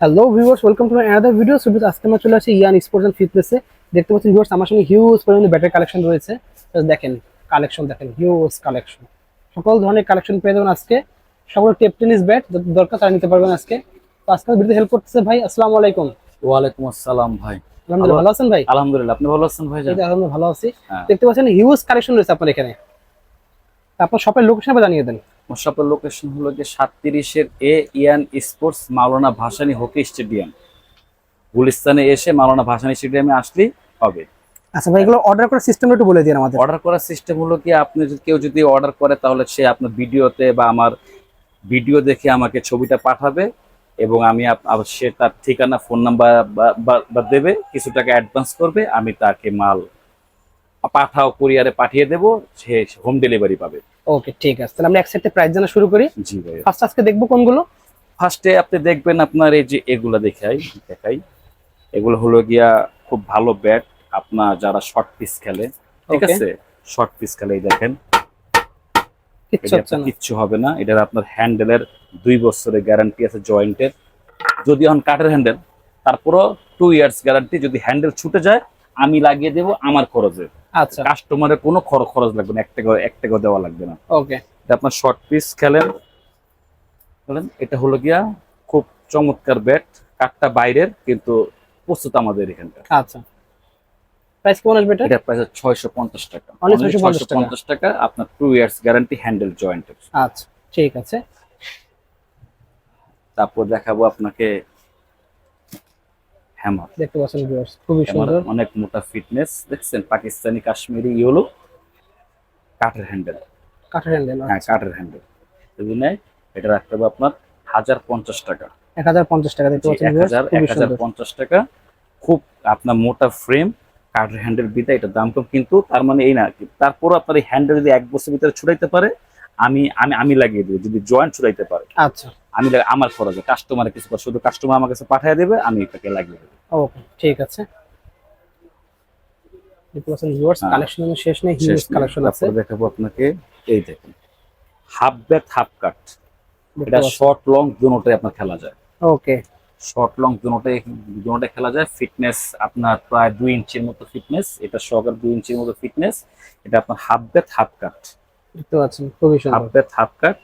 Hello viewers welcome to my another video সুবিধা আজকে আমরা চলে আসি ইয়ান স্পোর্টস অ্যান্ড ফিটনেসে দেখতে পাচ্ছেন ভিউয়ার্স আমার সঙ্গে হিউজ পরিমাণে ব্যাটারি কালেকশন রয়েছে। দেখেন কালেকশন দেখেন হিউজ কালেকশন সকল ধরনের কালেকশন পেয়ে যাবেন আজকে। সকল টেপ টেনিস ব্যাট দরকার তারা নিতে পারবেন আজকে। তো আজকে ভিডিওতে হেল্প করতেছে ভাই আসসালামু আলাইকুম। ওয়ালাইকুম আসসালাম ভাই। আলহামদুলিল্লাহ ভালো আছেন ভাই? আলহামদুলিল্লাহ আপনি ভালো আছেন ভাই আলহামদুলিল্লাহ ভালো আছি। হ্যাঁ। দেখতে পাচ্ছেন হিউজ কালেকশন রয়েছে আপনার এখানে। আপনার শপের লোকেশন জানিয়ে দেন। মোশাপের লোকেশন হলো যে সাতত্রিশের এ ইয়ান sports Maulana Bhasani hockey stadium. গুলিস্তানে এসে মাওলানা ভাসানি স্টেডিয়ামে আসলেই হবে। আচ্ছা ভাই এগুলো অর্ডার করার সিস্টেম একটু বলে দিন আমাদের। অর্ডার করার সিস্টেম হলো কি আপনি যদি কেউ যদি অর্ডার করে তাহলে সে আপনার ভিডিওতে বা আমার ভিডিও দেখে আমাকে ছবিটা পাঠাবে এবং আমি সে তার ঠিকানা ফোন নাম্বার বা দেবে কিছু টাকা অ্যাডভান্স করবে আমি তাকে মাল পাঠাও কুরিয়ারে পাঠিয়ে দেব সে হোম ডেলিভারি পাবে। ওকে ঠিক আছে। তাহলে আমরা একসাথে প্রাইস জানা শুরু করি। জি ভাই ফার্স্ট আজকে দেখব কোনগুলো? ফার্স্টে আপনি দেখবেন আপনার এই যে এগুলা দেখাই দেখাই। এগুলো হলো গিয়া খুব ভালো ব্যাট আপনার যারা শর্ট পিস খেলে ঠিক আছে? শর্ট পিস খেলে এই দেখেন। কিচ্ছু হবে না। এটার আপনার হ্যান্ডেলের দুই বছরের গ্যারান্টি আছে জয়েন্টের যদি এখন কাঠের হ্যান্ডেল তারপরও টু ইয়ার্স গ্যারান্টি যদি হ্যান্ডেল ছুটে যায় আমি লাগিয়ে দেবো আমার খরচে আচ্ছা। কাস্টমারের কোনো খরচ খরচ লাগবে না এক টাকা এক টাকা দেওয়া লাগবে না। ওকে। আপনার শর্ট পিস খেলেন। বলেন এটা হলো গিয়া খুব চমৎকার ব্যাট কাঠটা বাইরের কিন্তু প্রস্তুত আমাদের এখানকার। আচ্ছা। প্রাইস কেমন আসবে এটা? এটা প্রাইস ছয়শো পঞ্চাশ টাকা। Only 650 টাকা। আপনার টু ইয়ার্স গ্যারান্টি হ্যান্ডেল জয়েন্টের আচ্ছা ঠিক আছে। তারপর দেখাবো আপনাকে হ্যামার দেখতে পাচ্ছেন ভিউয়ার্স খুবই সুন্দর। অনেক মোটা ফিটনেস দেখছেন? পাকিস্তানি কাশ্মীরি ইয়েলো কাঠের হ্যান্ডেল কাঠের হ্যান্ডেল হ্যাঁ কাঠের হ্যান্ডেল যদি নেয় এটা রাখতে হবে আপনার হাজার পঞ্চাশ টাকা। এক হাজার পঞ্চাশ টাকা দেখতে পাচ্ছেন এক হাজার পঞ্চাশ টাকা। খুব আপনার মোটা ফ্রেম কাঠের হ্যান্ডেল বিদা এটা দাম কম। কিন্তু তার মানে এই না তারপর আপনার এই হ্যান্ডেল যদি এক বছর ভিতরে ছুটাইতে পারে আমি আমি আমি লাগিয়ে দেবো যদি জয়েন্ট ছুটাইতে পারে। আচ্ছা। আমি আমার খরচে কাস্টমারের কিছু শুধু কাস্টমার আমার কাছে পাঠিয়ে দেবে আমি এটাকে লাগিয়ে দেবো। ওকে ঠিক আছে। ভিউয়ার্স হ্যাঁ। কালেকশন শেষ নেই হিউজ কালেকশন আছে। দেখাবো আপনাকে এই দেখুন। হাফ ব্যাট হাফ কাট এটা শর্ট লং দুটোটাই আপনার খেলা যায়। ওকে শর্ট লং দুটোটাই দুটোটাই খেলা যায়। ফিটনেস আপনার প্রায় দুই ইঞ্চির মতো ফিটনেস এটা সহকার দুই ইঞ্চির মতো ফিটনেস এটা আপনার হাফ ব্যাট হাফ কাট দেখতে পাচ্ছেন খুবই হাফ সুন্দর। হাফ কাট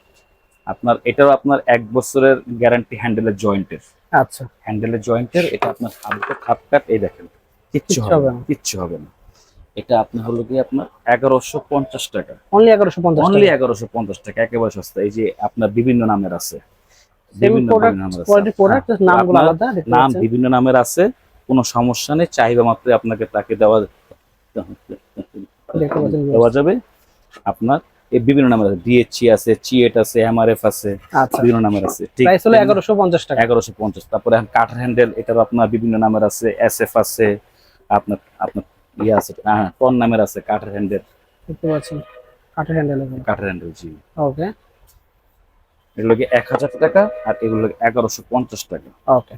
আপনার এটাও আপনার এক বছরের গ্যারান্টি হ্যান্ডেলের জয়েন্টের আচ্ছা। হ্যান্ডেলের জয়েন্টের এটা আপনার হাফ ব্যাট হাফ কাট এই দেখেন। কিচ্ছু হবে না। কিচ্ছু হবে না। এটা আপনার হলো কি আপনার এগারোশো পঞ্চাশ টাকা। অনলি এগারোশো পঞ্চাশ অনলি টাকা এগারোশো পঞ্চাশ টাকা একেবারে সস্তা। এই যে আপনার বিভিন্ন নামের আছে। বিভিন্ন হ্যাঁ, নাম বিভিন্ন নামের আছে কোনো সমস্যা নেই। চাহিদা মাত্র আপনাকে তাকে দেওয়া দেওয়া যাবে। আপনার বিভিন্ন নামের আছে ডিএচসি আছে চিএট আছে এমআরএফ আছে আচ্ছা। বিভিন্ন নামের আছে। ঠিক প্রাইস হলো এগারোশো পঞ্চাশ টাকা। এগারোশো পঞ্চাশ। তারপরে এখন কাঠের হ্যান্ডেল এটারও আপনার বিভিন্ন নামের আছে এস এফ আছে আপনার আপনার ইয়ে আছে হ্যাঁ টন নামের আছে কাঠের হ্যান্ডেল দেখতে পাচ্ছেন কাঠের হ্যান্ডেল কাঠের হ্যান্ডেল জি। ওকে এগুলো কি এক হাজার টাকা আর এগুলো এগারোশো পঞ্চাশ টাকা। ওকে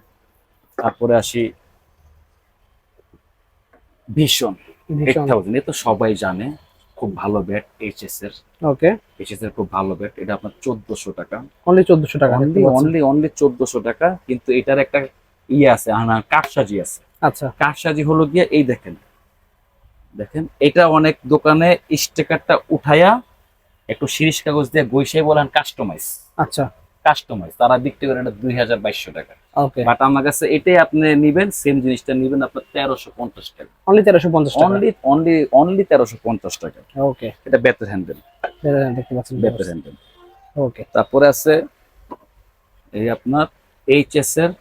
তারপরে আসি ভীষণ এইট ভীষণ থাউজেন্ড এ তো সবাই জানে। খুব ভালো ব্যাট এইচএস এর। ওকে এইচএস এর খুব ভালো ব্যাট। এটা আপনার চোদ্দশো টাকা। অনলি চোদ্দশো টাকা অনলি অনলি অনলি চোদ্দশো টাকা। কিন্তু এটার একটা ইয়ে আছে আনা কাঠসাজি আছে। আচ্ছা। কাঠসাজি হলো গিয়ে এই দেখেন। দেখেন এটা অনেক দোকানে স্টিকারটা উঠায়া একটু শিরিষ কাগজ দিয়ে গৈসাই বলেন কাস্টমাইজ আচ্ছা। কাস্টমাইজ তারা বিক্রি করে এটা দুই হাজার বাইশশো টাকা। ওকে বাট আমার কাছে এটাই আপনি নিবেন সেম জিনিসটা নিবেন আপনার তেরোশো পঞ্চাশ টাকা। অনলি তেরোশো পঞ্চাশ অনলি অনলি অনলি তেরোশো পঞ্চাশ টাকা। ওকে এটা বেতের হ্যান্ডেল দেখতে পাচ্ছেন। বেতের হ্যান্ডেল ওকে তারপরে আছে এই আপনার এইচএস এর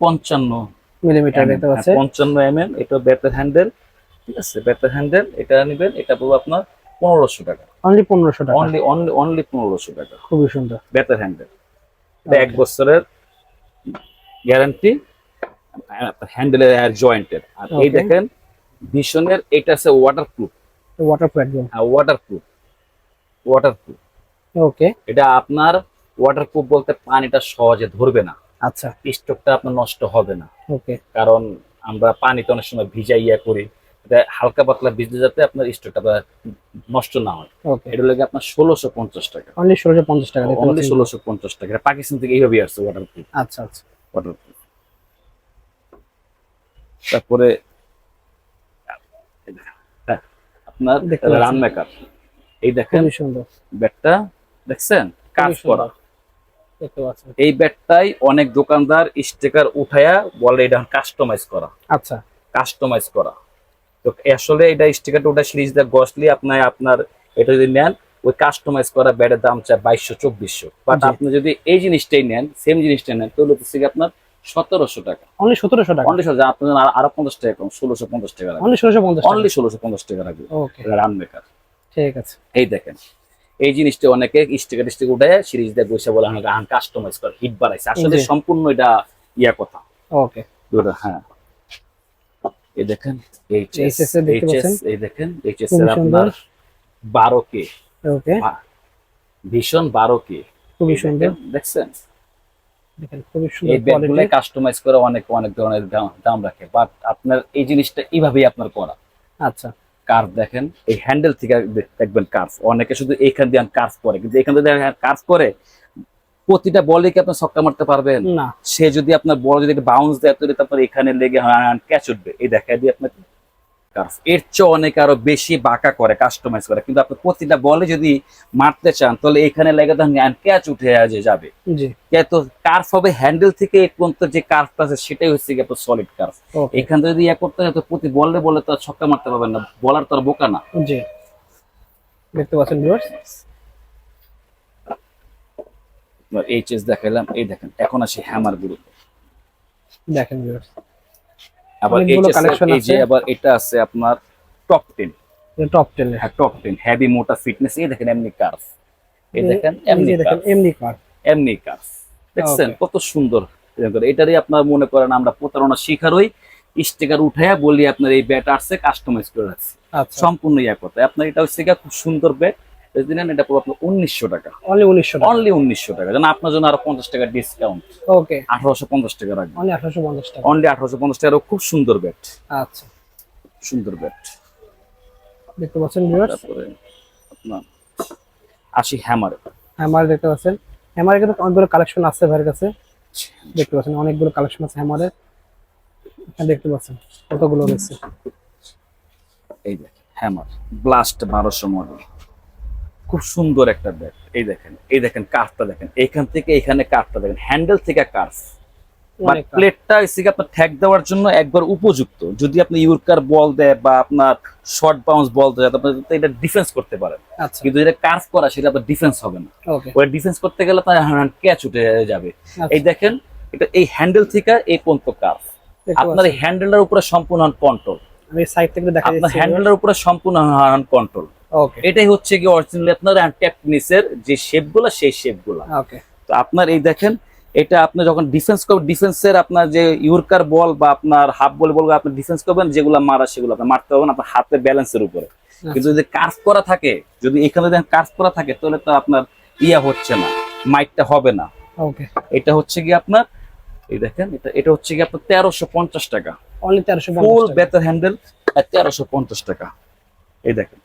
পঞ্চান্ন মিলিমিটার দেখতে পাচ্ছেন? পঞ্চান্ন এম এম এটা বেতের হ্যান্ডেল ঠিক আছে বেতের হ্যান্ডেল এটা নেবেন এটা পড়বে আপনার পনেরোশো টাকা। অনলি পনেরোশো টাকা। অনলি অনলি অনলি পনেরোশো টাকা। খুবই সুন্দর। বেতের হ্যান্ডেল এটা এক বছরের গ্যারান্টি হ্যান্ডেলের আর জয়েন্টের। আর এই দেখেন ভীষণের এটা আছে ওয়াটার প্রুফ ওয়াটার একদম। Waterproof waterproof okay এটা আপনার ওয়াটার প্রুফ বলতে পানিটা সহজে ধরবে না। আচ্ছা। স্টোকটা আপনার নষ্ট হবে না। ওকে কারণ আমরা পানিতে অনেক সময় ভিজাইয়া করি। এটা হালকা পাতলা ভিজতে যাতে আপনার স্টোকটা নষ্ট না হয়। ওকে এটা লাগে আপনার ষোলোশো পঞ্চাশ টাকা। অনলি ষোলোশো পঞ্চাশ টাকা অনলি ষোলোশো পঞ্চাশ টাকা। পাকিস্তান থেকে এইভাবে আসছে ওয়াটার প্রুফ আচ্ছা আচ্ছা। ওয়াটার তারপরে হ্যাঁ, আপনার রান মেকার এই দেখেন ব্যাটটা দেখছেন? কাজ করা। এই ব্যাটটাই অনেক দোকানদার স্টিকার উঠায়া বলে এটা কাস্টমাইজ করা। আচ্ছা। কাস্টমাইজ করা। তো আসলে এটা স্টিকারটা ওটা সিরিজ দা গসলি আপনার আপনার এটা যদি নেন ওই কাস্টমাইজ করা ব্যাটের দাম চায় বাইশশো চব্বিশশো। বাট আপনি যদি এই জিনিসটাই নেন সেম জিনিসটাই নেন তাহলে হচ্ছে আপনার সতেরোশো টাকা। অনলি সতেরোশো টাকা? অনলি আপনার আরও পঞ্চাশ টাকা কম ষোলোশো পঞ্চাশ টাকা অনলি ষোলোশো পঞ্চাশ অনলি ষোলোশো পঞ্চাশ টাকা রাখবে ওকে রান মেকার ঠিক আছে। এই দেখেন এই জিনিসটা অনেকে স্টিকার স্টিক উঠে সিরিজ দিয়ে বসে বলে আমাকে কাস্টমাইজ করে হিট বাড়াইছে। আসলে সম্পূর্ণ এটা ইয়া কথা। ওকে দুটো হ্যাঁ। এই দেখেন এইচএস এইচএস এই দেখেন এইচএস এর আপনার বারো কে। ওকে ভীষণ বারো কে। খুবই সুন্দর। দেখছেন? এই সুন্দর ব্যাগগুলো কোয়ালিটি কাস্টমাইজ করে অনেক অনেক ধরনের দাম- দাম রাখে। বাট আপনার এই জিনিসটা এইভাবেই আপনার করা। আচ্ছা। কার্ভ দেখেন এই হ্যান্ডেল থেকে দেখবেন কার্ভ অনেকে শুধু এইখান দিয়ে কার্ভ করে। কিন্তু এখান দিয়ে কার্ভ করে প্রতিটা বলে কি আপনি ছক্কা মারতে পারবেন? না। সে যদি আপনার বড় যদি বাউন্স দেয় তাহলে আপনার এখানে লেগে ক্যাচ উঠবে। এই দেখা দিয়ে আপনার কার্ভ এর চেয়ে অনেক আরও বেশি বাঁকা করে কাস্টমাইজ করে। কিন্তু আপনি প্রতিটা বলে যদি মারতে চান তাহলে এখানে লেগে তখন ক্যাচ উঠে যাবে। তো কার্ভ হবে হ্যান্ডেল থেকে এই পর্যন্ত যে কার্ভটা আছে সেটাই হচ্ছে আপনার সলিড কার্ভ এখান যদি ইয়ে করতে হয় তো প্রতি বললে বলে তো ছক্কা মারতে পারবেন না বলার তো আর বোকা না। জি। দেখতে পাচ্ছেন ভিউয়ার্স এইচএস দেখাইলাম এই দেখেন এখন আসি হ্যামার গ্রুপ দেখেন ভিউয়ার্স আবার এই যে আছে। আবার এটা আছে আপনার টপ টেন টপ টেন হ্যাঁ টপ টেন হেভি মোটা ফিটনেস এই দেখেন এমনি কার্ভ এই দেখেন এমনি দেখেন কার্ভ এমনি কার এমনি কার্ভ দেখছেন? কত সুন্দর। এটারই আপনার মনে করেন আমরা প্রতারণা শিকার হই। স্টিকার উঠাইয়া বলি আপনার এই ব্যাট আসছে কাস্টমাইজ করে রাখছি। আচ্ছা। সম্পূর্ণ ইয়া কথা আপনার এটা হচ্ছে খুব সুন্দর ব্যাট যদি নেন এটা পুরো আপনার উনিশশো টাকা। অনলি উনিশশো অনলি উনিশশো টাকা। যেন আপনার জন্য আরও পঞ্চাশ টাকা ডিসকাউন্ট ওকে আঠারোশো পঞ্চাশ টাকা রাখবেন। অনলি আঠারোশো পঞ্চাশ টাকা। অনলি আঠারোশো পঞ্চাশ টাকা। খুব সুন্দর ব্যাট আচ্ছা। সুন্দর ব্যাট দেখতে পাচ্ছেন তারপরে আপনার আসি হ্যামার হ্যামার দেখতে পাচ্ছেন। হ্যামারের কিন্তু অনেকগুলো কালেকশন আছে ভাইয়ের কাছে। দেখতে পাচ্ছেন অনেকগুলো কালেকশন আছে হ্যামারের দেখতে পাচ্ছেন কতগুলো রয়েছে। এই দেখেন হ্যামার ব্লাস্ট বারোশো মডেল খুব সুন্দর একটা ব্যাট এই দেখেন এই দেখেন কার্ভটা দেখেন। এখান থেকে এখানে কার্ভটা দেখেন। হ্যান্ডেল থেকে কার্ভ। অনেক প্লেটটা এসে আপনার ঠ্যাক দেওয়ার জন্য একবার উপযুক্ত। যদি আপনি ইউরকার বল দেয় বা আপনার শর্ট বাউন্স বল দেয় আপনি এটা ডিফেন্স করতে পারেন। আচ্ছা। কিন্তু এটা কার্ভ করা সেটা আপনার ডিফেন্স হবে না। ডিফেন্স করতে গেলে আপনার ক্যাচ উঠে যাবে। আচ্ছা। এই দেখেন এটা এই হ্যান্ডেল থেকে এই পর্যন্ত কার্ভ। আপনার হ্যান্ডেলটার উপরে সম্পূর্ণ কন্ট্রোল আপনার যাচ্ছে হ্যান্ডেলের উপরে সম্পূর্ণ কন্ট্রোল এটাই হচ্ছে কি অরিজিনালি আপনার ট্যাপনিসের যে শেপগুলো সেই শেপগুলো ওকে তো আপনার এই দেখেন এটা আপনি যখন ডিফেন্স করবেন ডিফেন্সের আপনার যে ইউরকার বল বা আপনার হাফ বল বল আপনি ডিফেন্স করবেন যেগুলো মারা সেগুলো আপনি মারতে পারবেন আপনার হাতের ব্যালেন্সের উপরে। কিন্তু যদি কার্ভ করা থাকে যদি এখানে যদি কার্ভ করা থাকে তাহলে তো আপনার ইয়া হচ্ছে না মাইটটা হবে না। ওকে এটা হচ্ছে কি আপনার এই দেখেন এটা এটা হচ্ছে কি আপনার তেরোশো পঞ্চাশ টাকা। ফুল বেতার হ্যান্ডেল তেরোশো পঞ্চাশ টাকা। এই দেখেন।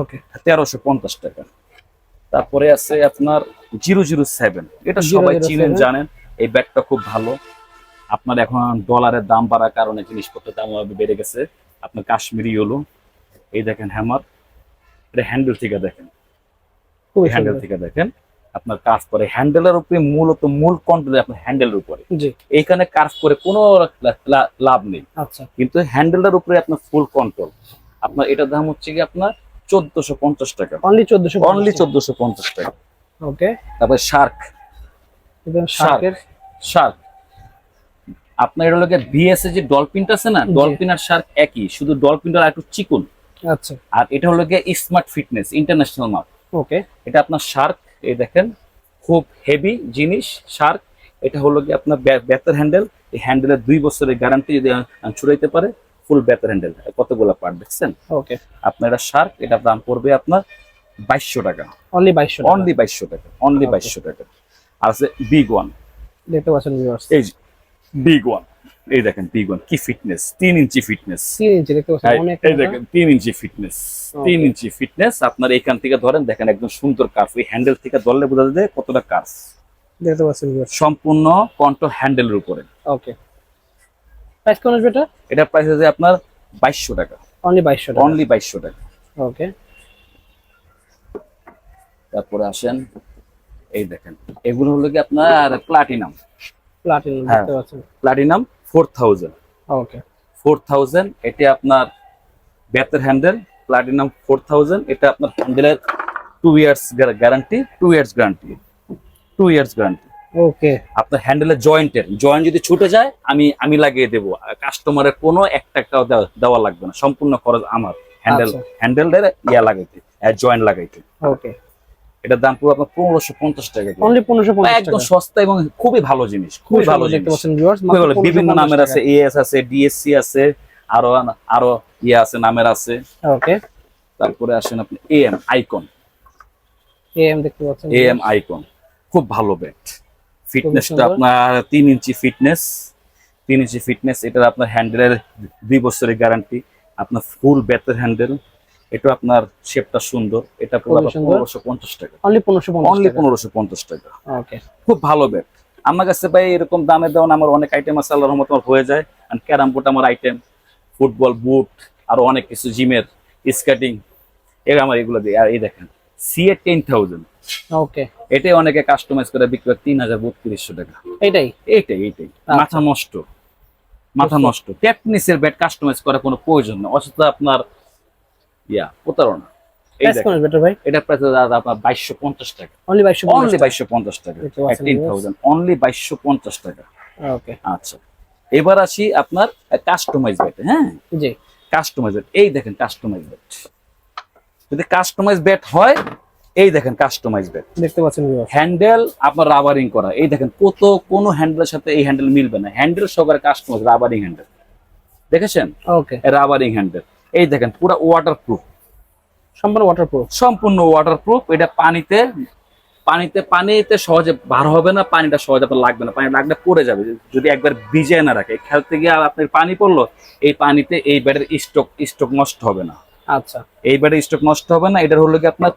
ওকে। তেরোশো পঞ্চাশ টাকা। তারপরে আছে আপনার জিরো জিরো সেভেন। এটা সবাই চিনেন জানেন এই ব্যাগটা খুব ভালো। আপনার এখন ডলারের দাম বাড়ার কারণে জিনিসপত্রের দাম বেড়ে গেছে। আপনার কাশ্মীরি হলো এই দেখেন হ্যামার। এটা হ্যান্ডেল থেকে দেখেন। খুবই হ্যান্ডেল থেকে দেখেন। আপনার কাজ করে হ্যান্ডেলের উপরে মূলত মূল কন্ট্রোল আপনার হ্যান্ডেলের উপরে। এইখানে কাজ করে কোনো লাভ নেই। আচ্ছা। কিন্তু হ্যান্ডেলটার উপরে আপনার ফুল কন্ট্রোল আপনার এটার দাম হচ্ছে কি আপনার চোদ্দশো পঞ্চাশ টাকা। অনলি চোদ্দশো অনলি চোদ্দশো পঞ্চাশ টাকা। ওকে তারপরে শার্ক শার্কের শার্ক আপনার এটা লোকের বিএস যে ডলফিনটা আছে না ডলফিন আর শার্ক একই শুধু ডলফিনটা একটু চিকুন। আচ্ছা। আর এটা হলো গিয়ে স্মার্ট ফিটনেস ইন্টারন্যাশনাল মাপ ওকে এটা আপনার শার্ক এই দেখেন খুব হেভি জিনিস শার্ক এটা হলো কি আপনার বেতার হ্যান্ডেল এই হ্যান্ডেলের দুই বছরের গ্যারান্টি যদি ছুড়াইতে পারে ফুল বেতার হ্যান্ডেল। কতগুলো পার্ট দেখছেন? ওকে আপনার এটা শার্ক এটার দাম পড়বে আপনার বাইশশো টাকা। অনলি বাইশশো অনলি বাইশশো টাকা অনলি Okay. বাইশশো টাকা। আর আছে বিগ ওয়ান দেখতে পাচ্ছেন ভিউয়ার্স এই বিগ ওয়ান এই দেখেন বিগ ওয়ান কি ফিটনেস তিন ইঞ্চি ফিটনেস তিন ইঞ্চি দেখতে পাচ্ছেন অনেক এই দেখেন তিন ইঞ্চি ফিটনেস তিন ইঞ্চি ফিটনেস আপনার এখান থেকে ধরেন দেখেন একদম সুন্দর কার্ভ এই হ্যান্ডেল থেকে ধরলে বোঝা যায় কতটা কার্ভ দেখতে পাচ্ছেন ভিউয়ার্স সম্পূর্ণ কন্ট্রোল হ্যান্ডেলের উপরে। ওকে প্রাইস কোন আসবে এটা? এটা প্রাইস আছে আপনার বাইশশো টাকা। অনলি বাইশশো টাকা। অনলি বাইশশো টাকা। ওকে তারপরে আসেন এই দেখেন এগুলো হলো কি আপনার প্লাটিনাম প্লাটিনাম হ্যাঁ। দেখতে পাচ্ছেন। Platinum four thousand okay four thousand এটা আপনার ব্যাতের হ্যান্ডেল প্লাটিনাম ফোর থাউজেন্ড এটা আপনার হ্যান্ডেলের two years guarantee two years guarantee two years guarantee okay. আপনার হ্যান্ডেলের জয়েন্টের। জয়েন্ট যদি ছুটে যায় আমি আমি লাগিয়ে দেবো। কাস্টমারের কোনো এক টাকাও দেওয়া লাগবে না। সম্পূর্ণ খরচ আমার। হ্যান্ডেল আচ্ছা। হ্যান্ডেলের ইয়া লাগাইতে জয়েন্ট লাগাইতে। ওকে। এটার দাম পুরো আপনার পনেরোশো পঞ্চাশ টাকা অনলি পনেরোশো একদম সস্তা এবং খুবই ভালো জিনিস খুবই ভালো জিনিস। খুবই ভালো। বিভিন্ন নামের আছে এএস আছে ডিএসসি আছে আরও আরও ইয়ে আছে নামের আছে। ওকে। তারপরে আসেন আপনি এএম আইকন এএম দেখতে পাচ্ছেন। এএম আইকন খুব ভালো ব্যাট ফিটনেসটা। আপনার তিন ইঞ্চি ফিটনেস তিন ইঞ্চি ফিটনেস এটার আপনার হ্যান্ডেলের দুই বছরের গ্যারান্টি আপনার ফুল ব্যাটের হ্যান্ডেল এটা আপনার শেপটা সুন্দর। এটা। পনেরোশো পঞ্চাশ টাকা। অনলি পনেরোশো অনলি পনেরোশো পঞ্চাশ টাকা। ওকে খুব ভালো ব্যাট আমার কাছে ভাই এরকম দামে দেওয়ান আমার অনেক আইটেম আছে আল্লাহর রহমত আমার হয়ে যায়। আর ক্যারাম বোর্ড আমার আইটেম ফুটবল বুট আরও অনেক কিছু জিমের স্কেটিং এর আমার এগুলো দিয়ে আর এই দেখেন সিএ টেন থাউজেন্ড ওকে এটাই অনেকে কাস্টমাইজ করে বিক্রি করে তিন হাজার বত্রিশশো টাকা। এটাই? এইটাই এইটাই মাথা নষ্ট। মাথা নষ্ট। টেকনিসের ব্যাট কাস্টমাইজ করার কোনো প্রয়োজন নেই অথচ আপনার ইয়া প্রতারণা। প্রাইস আপনার বাইশশো পঞ্চাশ টাকা। অনলি বাইশশো অনলি বাইশশো পঞ্চাশ টাকা। এইটিন থাউজেন্ড অনলি বাইশশো পঞ্চাশ টাকা। ওকে আচ্ছা। এবার আসি আপনার কাস্টমাইজ ব্যাট হ্যাঁ? জি। কাস্টমাইজ ব্যাট এই দেখেন কাস্টমাইজ ব্যাট যদি কাস্টমাইজ ব্যাট হয় এই দেখেন কাস্টমাইজ ব্যাট দেখতে পাচ্ছেন হ্যান্ডেল আপনার রাবারিং করা। এই দেখেন কত কোন হ্যান্ডেলের সাথে এই হ্যান্ডেল মিলবে না। হ্যান্ডেল সহকারে কাস্টমাইজ রাবারিং হ্যান্ডেল দেখেছেন? ওকে রাবারিং হ্যান্ডেল এই দেখেন পুরো ওয়াটারপ্রুফ সম্পূর্ণ ওয়াটারপ্রুফ সম্পূর্ণ ওয়াটার প্রুফ এটা পানিতে পানিতে পানিতে সহজে বার হবে না পানিটা সহজে আপনার লাগবে না। পানি লাগলে পড়ে যাবে। যদি একবার ভিজে না রাখে খেলতে গিয়ে আর আপনার পানি পড়ল এই পানিতে এই ব্যাটের স্টক স্টক নষ্ট হবে না। আচ্ছা। এই ব্যাটের স্টক নষ্ট হবে না। এটার হলো কি আপনার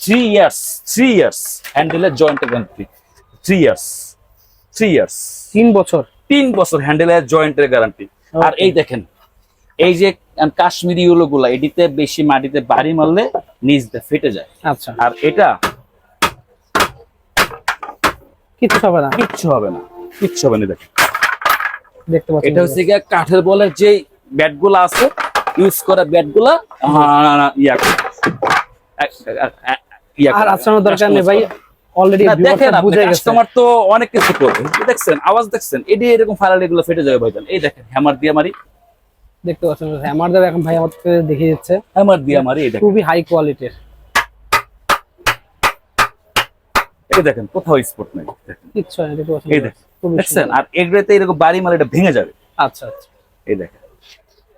three years three years হ্যান্ডেলের joint guarantee three years three years তিন বছর। তিন বছর হ্যান্ডেলের জয়েন্টের গ্যারান্টি আর. এই দেখেন এই যে কাশ্মীরি ইউলো গুলা এটিতে বেশি মাটিতে বাড়ি মারলে নিচ ফেটে যায়। আচ্ছা। আর এটা কিছু হবে না। কিচ্ছু হবে না কিচ্ছু হবে না দেখেন। দেখতে পাচ্ছেন এটা হচ্ছে গিয়ে কাঠের বলের যে ব্যাটগুলা আছে ইউজ করা ব্যাটগুলা আহ, ইয়া আর। আসানোর দরকার নেই ভাই। অলরেডি দেখেন কাস্টমার তো অনেক কিছু করবে দেখছেন আওয়াজ দেখছেন এটি এরকম এগুলো ফেটে যাবে এই দেখেন হ্যামার দিয়ে মারি। দেখতে পাচ্ছেন হ্যামার দেব এখন ভাই আমাকে হ্যামার দিয়ে মারি দেখেন। খুবই হাই কোয়ালিটির এই দেখেন কোথাও স্পট নেই। কিচ্ছু হয় না দেখতে পাচ্ছেন এই দেখেন। দেখছেন? আর এগুলোতে এরকম বাড়ি মারে এটা ভেঙে যাবে। আচ্ছা আচ্ছা। এই দেখেন।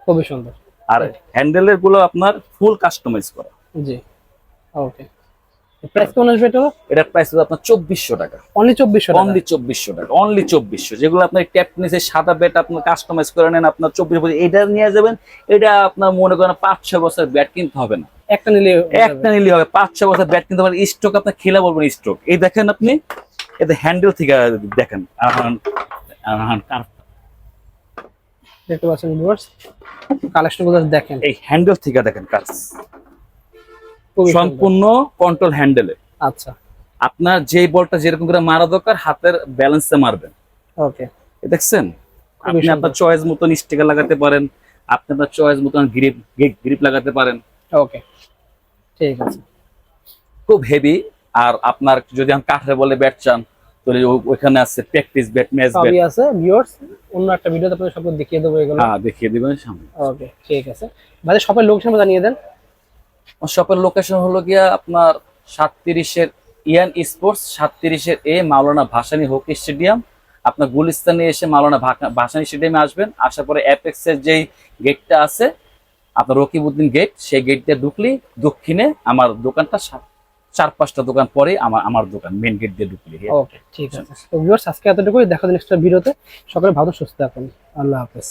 খুবই সুন্দর। আর হ্যান্ডেলেরগুলো আপনার ফুল কাস্টমাইজ করা। জি। ওকে প্রাইস কেমন আসবে এটা এটার প্রাইস হচ্ছে আপনার চব্বিশশো টাকা। অনলি চব্বিশশো টাকা? অনলি চব্বিশশো টাকা অনলি চব্বিশশো। যেগুলো আপনার ট্যাপ নিচে সাদা ব্যাট আপনার কাস্টমাইজ করে নেন আপনার চব্বিশ বছর এটা নিয়ে যাবেন এটা আপনার মনে করেন পাঁচ ছয় বছর ব্যাট কিনতে হবে না। একটা নিলে একটা নিলে হবে পাঁচ ছয় বছর ব্যাট কিনতে পারেন স্ট্রোক আপনার খেলা বলবেন স্ট্রোক এই দেখেন আপনি এতে হ্যান্ডেল থেকে দেখেন দেখতে পাচ্ছেন কালেকশন দেখেন। এই হ্যান্ডেল থেকে দেখেন কাজ। সম্পূর্ণ কন্ট্রোল হ্যান্ডেলে আচ্ছা। আপনার যেই বলটা যেরকম করে মারা দরকার হাতের ব্যালেন্সে মারবেন। ওকে। এ দেখছেন? আপনি আপনার চয়েস মতন স্টিকার লাগাতে পারেন আপনি আপনার চয়েস মতন গ্রিপ গ্রিপ লাগাতে পারেন। ওকে। ঠিক আছে। খুব হেভি আর আপনার যদি আমি কাঠের বলে ব্যাট চান তাহলে ও- ওইখানে আছে প্র্যাকটিস ব্যাট ম্যাচ ব্যাট সবই আছে ভিউয়ার্স অন্য একটা ভিডিওতে আপনাদের সব দেখিয়ে দেবো এগুলো। হ্যাঁ দেখিয়ে দিবেন সামনে। ওকে ঠিক আছে। মানে সবাই লোকেশন জানিয়ে দেন। শপের লোকেশন হলো গিয়া আপনার সাতত্রিশের ইয়ান স্পোর্টস, সাতত্রিশের এ মাওলানা ভাসানী হকি স্টেডিয়াম। আপনার গুলিস্তানে এসে মাওলানা ভাসানী স্টেডিয়ামে আসবেন। আসার পরে অ্যাপেক্সের যেই গেটটা আছে, আপনার রকিবউদ্দিন গেট সেই গেট দিয়ে ঢুকলি, দক্ষিণে আমার দোকানটা চার পাঁচটা দোকান পরে আমার আমার দোকান মেন গেট দিয়ে ঢুকলি। ঠিক আছে। তো আজকে এতটুকুই। দেখা নেক্সট ভিডিওতে সকালে ভালো, সুস্থ থাকুন। আল্লাহ হাফেজ।